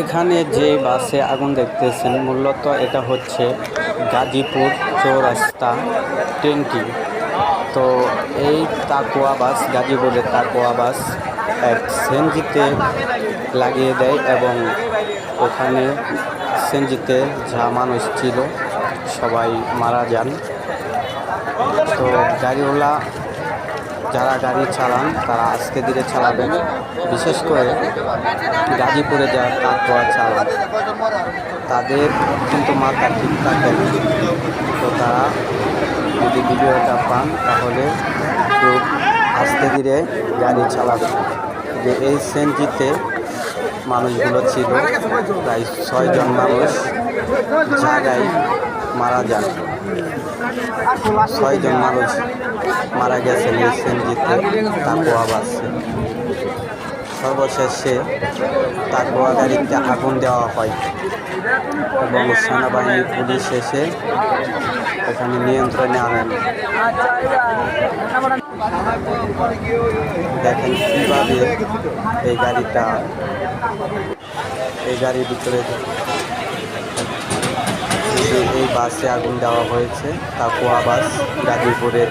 এখানে যে বাসে আগুন দেখতেছেন, মূলত এটা হচ্ছে গাজীপুর চৌরাস্তা ট্রেনটি। তো এই তাকুয়া বাস গাজীপুরের তাকুয়া বাস এক সেনজিতে লাগিয়ে দেয় এবং ওখানে সেনজিতে যা মানুষ ছিল সবাই মারা যান। তো গাড়িওয়ালা যারা গাড়ি চালান, তারা আস্তে ধীরে চালাবেন। বিশেষ করে গাজীপুরে যারা তাকুয়া চালান, তাদের কিন্তু মাথা ঠিক থাকে তো তারা যদি ভিডিওটা পান, তাহলে একটু আস্তে ধীরে গাড়ি চালাবেন যে এই সেনজিতে মানুষগুলো ছিল, প্রায় ছয়জন মানুষ। জায়গায় মারা যান। ছয়জন মানুষ মারা গেছেন এই সেনজিতে তাকুয়া বাসে সর্বশেষে তাকুয়া গাড়িতে আগুন দেওয়া হয় এবং সেনাবাহিনী পুলিশ এসে এখানে নিয়ন্ত্রণে আনেন। দেখেন কীভাবে এই গাড়িটা, এই গাড়ির ভিতরে এই বাসে আগুন দেওয়া হয়েছে তাকুয়া বাস গাজীপুরের